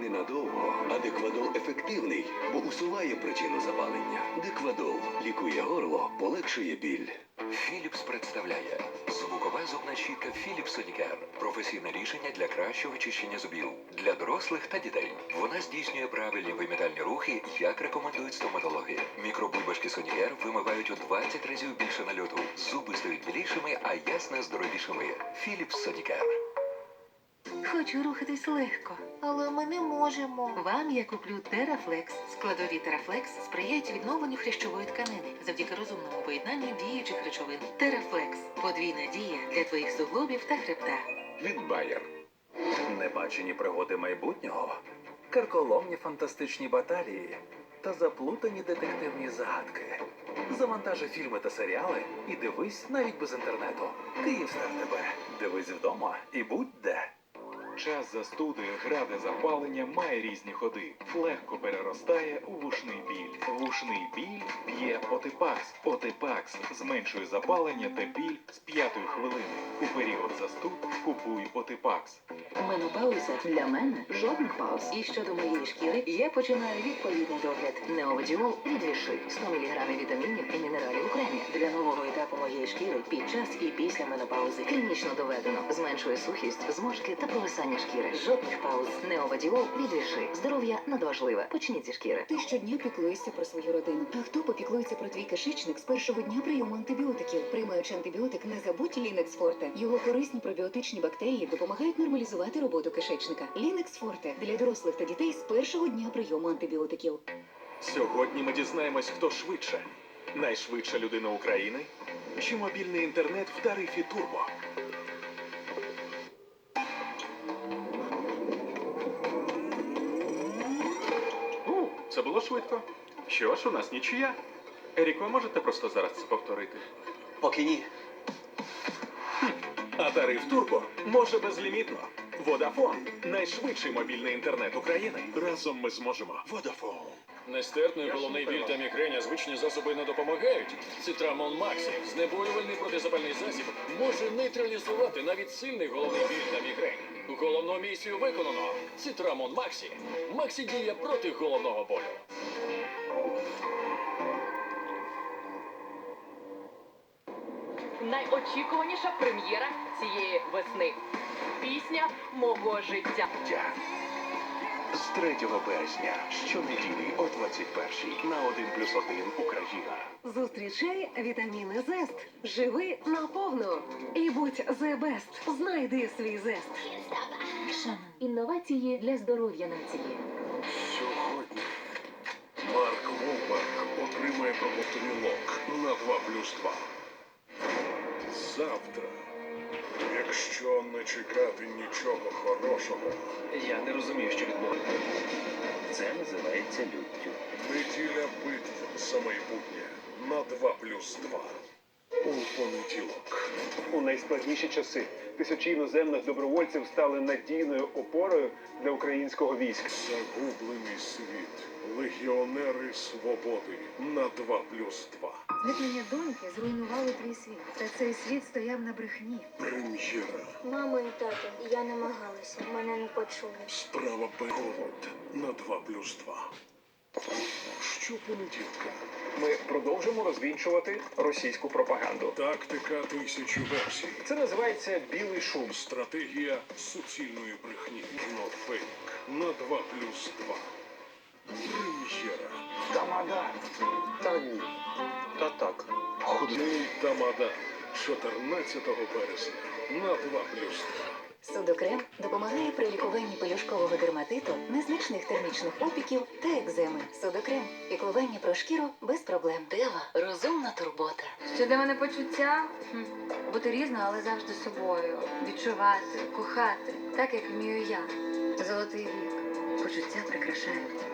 Ненадовго, а деквадол ефективний, бо усуває причину запалення. Деквадол лікує горло, полегшує біль. Філіпс представляє звукова зубна щітка Philips Sonicare. Професійне рішення для кращого чищення зубів для дорослих та дітей. Вона здійснює правильні вимітальні рухи, як рекомендують стоматологи. Мікробульбашки Sonicare вимивають у 20 разів більше нальоту. Зуби стають білішими, а ясна здоровішими. Philips Sonicare. Хочу рухатись легко. Але ми не можемо. Вам я куплю Терафлекс. Складові Терафлекс сприяють відновленню хрящової тканини завдяки розумному поєднанню діючих речовин. Терафлекс подвійна дія для твоїх суглобів та хребта. від Bayer. Небачені пригоди майбутнього, карколомні фантастичні баталії та заплутані детективні загадки. Завантажи фільми та серіали і дивись навіть без інтернету. Київстар тебе. Дивись вдома і будь де. Час застуди, граде запалення має різні ходи. Легко переростає у вушний біль. Вушний біль п'є Отипакс. Отипакс зменшує запалення та біль з п'ятої хвилини. У період застуд купуй Отипакс. Менопауза для мене жодних пауз. І щодо моєї шкіри, я починаю відповідний догляд. Неовадіол від віши 100 мг вітамінів і мінералів у кремі для нового етапу моєї шкіри під час і після менопаузи. Клінічно доведено. Зменшує сухість, зморшки та провисання шкіри. Жодних пауз. Неовадіол від віши. Здоров'я надважливе. Почніть зі шкіри. Ти щодня піклуєшся про свою родину. А хто попіклується про твій кишечник з першого дня прийому антибіотиків? Приймаючи антибіотик, не забудь Лінекс Форте. Його корисні пробіотичні бактерії допомагають нормалізувати роботу кишечника. Лінекс Форте для дорослих та дітей з першого дня прийому антибіотиків. Сьогодні ми дізнаємось, хто швидше. Найшвидша людина України чи мобільний інтернет в тарифі Турбо. Це було швидко. Що ж, у нас нічия. Ерік, ви можете просто зараз це повторити? Поки ні. А тариф Турбо може безлімітно. Водафон найшвидший мобільний інтернет України. Разом ми зможемо. Водафон. Нестерпний головний біль та мігрень, звичні засоби не допомагають. Цитрамон Максі, знеболювальний протизапальний засіб, може нейтралізувати навіть сильний головний біль та мігрень. Головну місію виконано. Цитрамон Максі. Максі діє проти головного болю. Найочікуваніша прем'єра цієї весни. Пісня мого життя. З 3 березня щонеділі о 21 на 1 плюс 1 Україна. Зустрічай вітаміни Зест. Живи наповну. І будь the best. Знайди свій зест. Інновації для здоров'я нації. Сьогодні Марк Волберг отримає промотонілок на 2 плюс 2. Завтра, якщо не чекати нічого хорошого, Я не розумію, що відбувається. Це називається люттю. неділя битв за майбутнє на 2 плюс 2. У понеділок. У найскладніші часи тисячі іноземних добровольців стали надійною опорою для українського війська. Загублений світ. Легіонери свободи на 2 плюс 2. Зникнення доньки зруйнувало твій світ. Та цей світ стояв на брехні. Прем'єра. Мамо і тато, я намагалася, мене не почули. Справа Голод на 2 плюс 2. Щопонеділка. Ми продовжимо розвінчувати російську пропаганду. Тактика тисячі версій. Це називається білий шум. Стратегія суцільної брехні. Кінофейк на 2 плюс 2. Прем'єра. Тамада. Та ні. Та так. Худний тамада. 14 березня на 2 плюс Судокрем допомагає при лікуванні пелюшкового дерматиту, незначних термічних опіків та екземи. Судокрем піклування про шкіру без проблем. Дева розумна турбота. Що для мене почуття? Хм. Бути різною, але завжди собою. Відчувати, кохати, так як вмію я. Золотий вік. Почуття прикрашають.